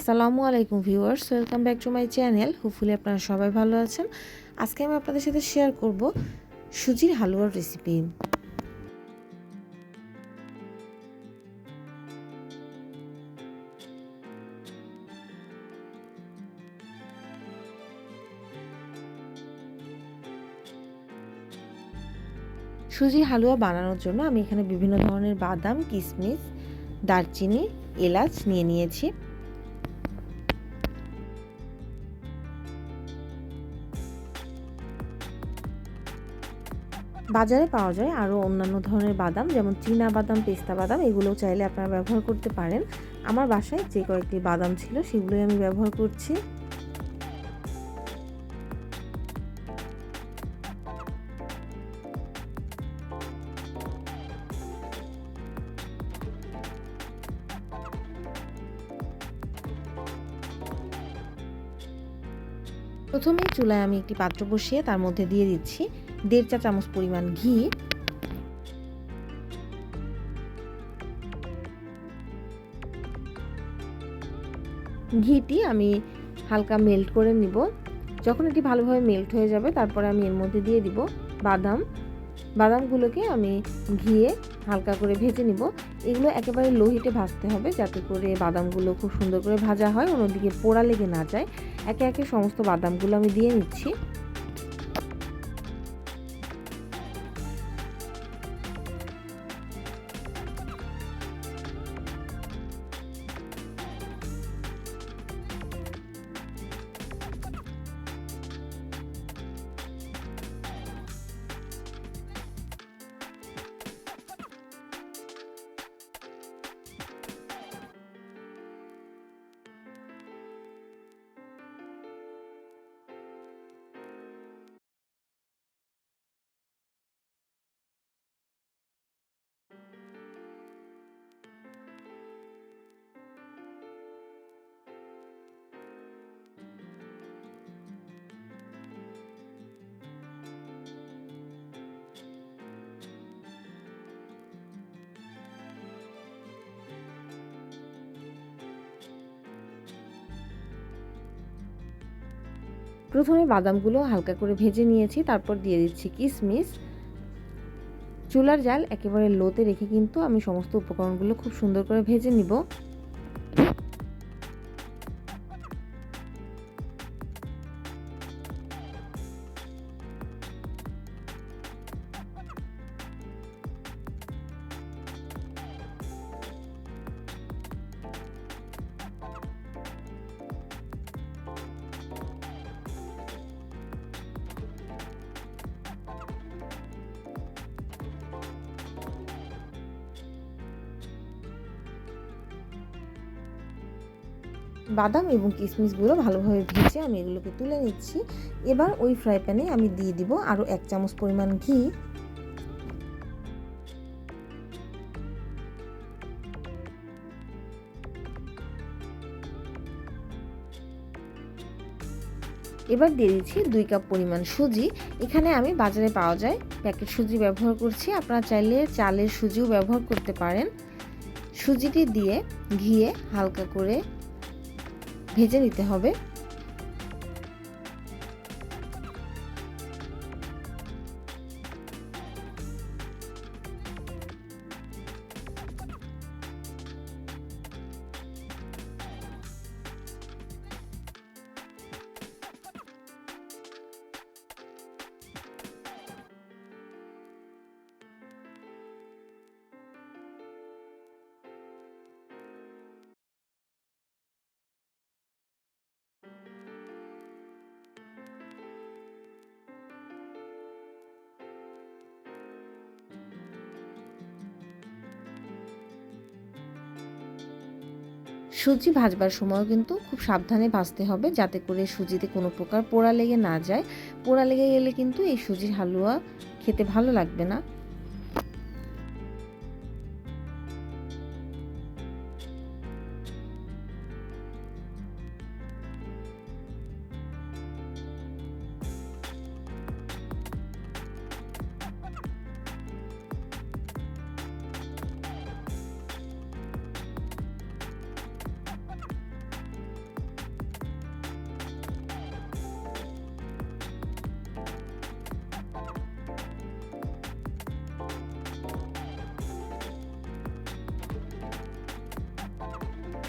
আসসালামু আলাইকুম viewers, welcome back to my channel. Hopefully আপনারা সবাই ভালো আছেন। আজকে আমি আপনাদের সাথে শেয়ার করব সুজির হালুয়ার রেসিপি সুজির হালুয়া বানানোর জন্য আমি এখানে বিভিন্ন ধরনের বাদাম কিশমিশ দারচিনি, এলাচ নিয়ে নিয়েছি। বাজারে পাওয়া যায় আরও অন্যান্য ধরনের বাদাম, যেমন চীনা বাদাম, পেস্তা বাদাম এগুলো চাইলে আপনারা ব্যবহার করতে পারেন। আমার বাসায় যে কয়েকটি বাদাম ছিল সেগুলোই আমি ব্যবহার করছি। প্রথমে চুলায় আমি একটি পাত্র বসিয়ে তার মধ্যে দিয়ে দিচ্ছি। দেড় চা চামচ পরিমাণ ঘি। ঘিটি আমি হালকা মেল্ট করে নিব। যখন এটি ভালোভাবে মেল্ট হয়ে যাবে, তারপরে আমি এর মধ্যে দিয়ে দিব বাদাম। বাদামগুলোকে আমি ঘিয়ে হালকা করে ভেজে নিব। এগুলো একেবারে লোহিতে ভাজতে হবে যাতে করে বাদামগুলো খুব সুন্দর করে ভাজা হয়, অন্যদিকে পোড়া লেগে না যায়। একে একে সমস্ত বাদামগুলো আমি দিয়ে নিচ্ছি। প্রথমে বাদামগুলো হালকা করে ভেজে নিয়েছি, তারপর দিয়ে দিচ্ছি কিশমিশ চুলার জাল একেবারে লোতে রেখে কিন্তু আমি সমস্ত উপকরণগুলো খুব সুন্দর করে ভেজে নিব। বাদাম এবং কিশমিশগুলো ভালোভাবে ভেজে আমি এগুলোকে তুলে নিচ্ছি। এবার ওই ফ্রাই প্যানে আমি দিয়ে দিব আরও এক চামচ পরিমাণ ঘি। এবার দিয়ে দিচ্ছি দুই কাপ পরিমাণ সুজি। এখানে আমি বাজারে পাওয়া যায় প্যাকেট সুজি ব্যবহার করছি। আপনারা চাইলে চালের সুজিও ব্যবহার করতে পারেন। সুজিটি দিয়ে ঘিয়ে হালকা করে ভেজে নিতে হবে। সুজি ভাজবার সময়ও কিন্তু খুব সাবধানে ভাজতে হবে যাতে করে সুজিতে কোনো প্রকার পোড়া লেগে না যায়। পোড়া লেগে গেলে কিন্তু এই সুজির হালুয়া খেতে ভালো লাগবে না।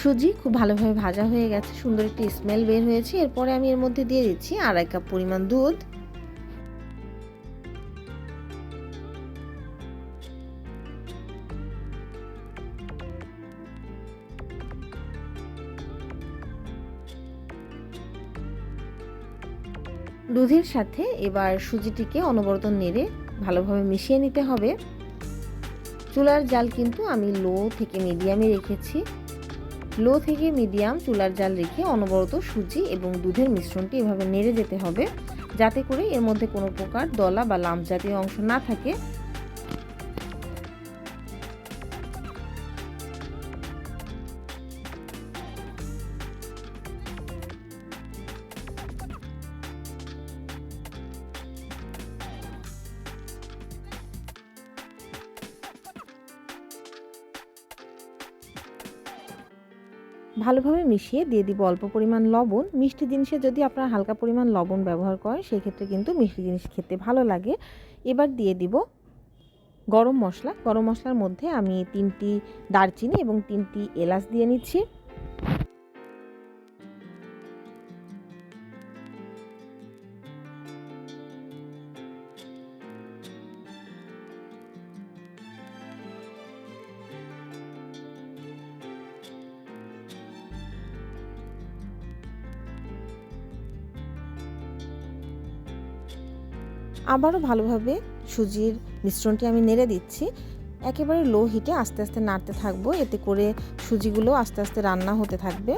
সুজি খুব ভালোভাবে ভাজা হয়ে গেছে, সুন্দর একটি স্মেল বের হয়েছে। এরপরে আমি এর মধ্যে দিয়ে দিচ্ছি আড়াই কাপ পরিমাণ দুধ। দুধের সাথে এবার সুজিটিকে অনবরত নেড়ে ভালোভাবে মিশিয়ে নিতে হবে। চুলার জাল কিন্তু আমি লো থেকে মিডিয়ামে রেখেছি। লো থেকে মিডিয়াম চুলার জাল রেখে অনবরত সুজি এবং দুধের মিশ্রণটি এভাবে নেড়ে যেতে হবে। যাতে করে এর মধ্যে কোনো প্রকার দলা বা লাম জাতীয় অংশ না থাকে। ভালোভাবে মিশিয়ে দিয়ে দিব অল্প পরিমাণ লবণ। মিষ্টি জিনিসে যদি আপনারা হালকা পরিমাণ লবণ ব্যবহার করেন, সেক্ষেত্রে কিন্তু মিষ্টি জিনিস খেতে ভালো লাগে। এবার দিয়ে দিব গরম মশলা। গরম মশলার মধ্যে আমি তিনটি দারচিনি এবং তিনটি এলাচ দিয়ে নিচ্ছি। আবারও ভালোভাবে সুজির মিশ্রণটি আমি নেড়ে দিচ্ছি। একেবারে লো হিটে আস্তে আস্তে নাড়তে থাকব। এতে করে সুজিগুলো আস্তে আস্তে রান্না হতে থাকবে।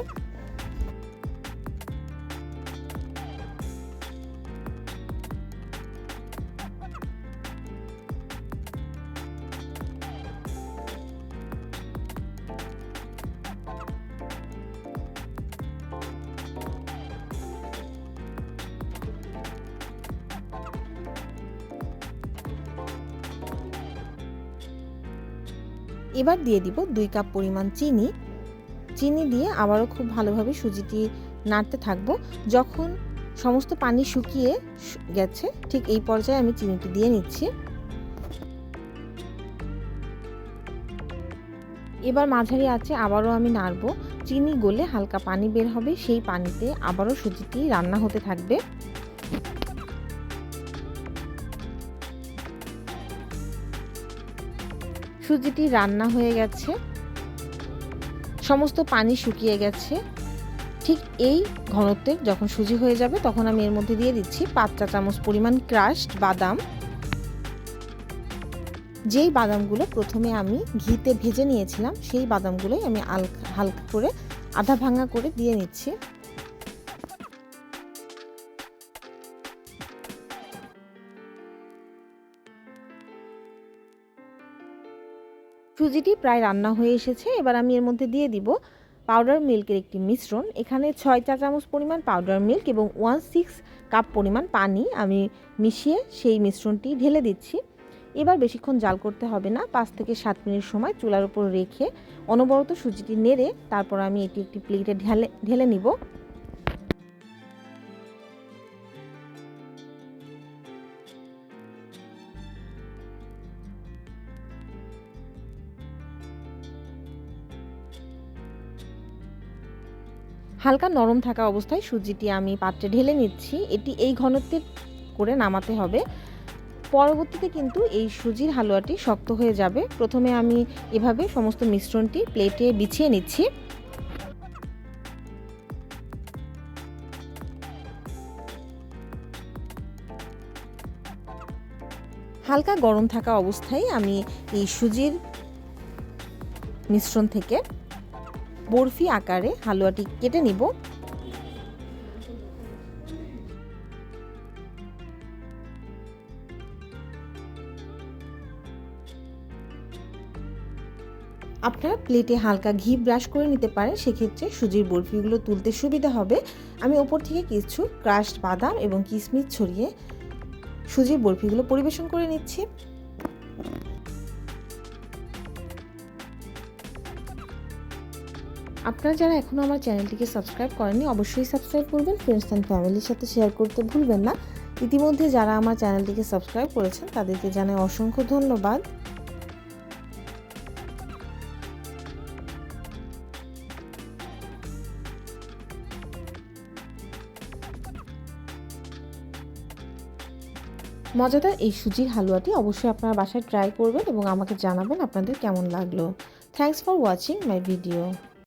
এবার দিয়ে দিব দুই কাপ পরিমাণ চিনি। চিনি দিয়ে আবারও খুব ভালোভাবে সুজিটি নাড়তে থাকব। যখন সমস্ত পানি শুকিয়ে গেছে, ঠিক এই পর্যায়ে আমি চিনিটি দিয়ে নিচ্ছি। এবার মাঝারি আছে আবারও আমি নাড়বো। চিনি গলে হালকা পানি বের হবে, সেই পানিতে আবারও সুজিটি রান্না হতে থাকবে। সুজিটি রান্না হয়ে গেছে। সমস্ত পানি শুকিয়ে গেছে। ঠিক এই ঘনত্বের যখন সুজি হয়ে যাবে, তখন আমি এর মধ্যে দিয়ে দিচ্ছি পাঁচ চা চামচ পরিমাণ ক্রাশড বাদাম। যেই বাদামগুলো প্রথমে আমি ঘিতে ভেজে নিয়েছিলাম, সেই বাদামগুলোই আমি হালকা করে আধা ভাঙা করে দিয়ে নিচ্ছি। সুজিটি প্রায় রান্না হয়ে এসেছে। এবার আমি এর মধ্যে দিয়ে দিব পাউডার মিল্কের একটি মিশ্রণ। এখানে ছয় চা চামচ পরিমাণ পাউডার মিল্ক এবং ওয়ান সিক্স কাপ পরিমাণ পানি আমি মিশিয়ে সেই মিশ্রণটি ঢেলে দিচ্ছি। এবার বেশিক্ষণ জাল করতে হবে না। পাঁচ থেকে সাত মিনিট সময় চুলার উপর রেখে অনবরত সুজিটি নেড়ে তারপর আমি এটি একটি প্লেটে ঢেলে ঢেলে নিব। হালকা নরম থাকা অবস্থায় সুজিটি আমি পাত্রে ঢেলে নিচ্ছি। এটি এই ঘনত্বের করে নামাতে হবে। পরবর্তীতে কিন্তু এই সুজির হালুয়াটি শক্ত হয়ে যাবে। প্রথমে আমি এভাবে সমস্ত মিশ্রণটি প্লেটে বিছিয়ে নিচ্ছি। হালকা গরম থাকা অবস্থায় আমি এই সুজির মিশ্রণ থেকে বরফি আকারে হালুয়াটি কেটে নিব। আপনারা প্লেটে হালকা ঘি ব্রাশ করে নিতে পারেন, সেক্ষেত্রে সুজির বরফিগুলো তুলতে সুবিধা হবে। আমি ওপর থেকে কিছু ক্রাশড বাদাম এবং কিশমিশ ছড়িয়ে সুজির বরফিগুলো পরিবেশন করে নিচ্ছি। আপনারা যারা এখনও আমার চ্যানেলটিকে সাবস্ক্রাইব করেননি, অবশ্যই সাবস্ক্রাইব করবেন ফ্রেন্ডস অ্যান্ড ফ্যামিলির সাথে শেয়ার করতে ভুলবেন না। ইতিমধ্যে যারা আমার চ্যানেলটিকে সাবস্ক্রাইব করেছেন, তাদেরকে জানাই অসংখ্য ধন্যবাদ। মজাদার এই সুজির হালুয়াটি অবশ্যই আপনারা বাসায় ট্রাই করবেন এবং আমাকে জানাবেন আপনাদের কেমন লাগল। Thanks for watching my video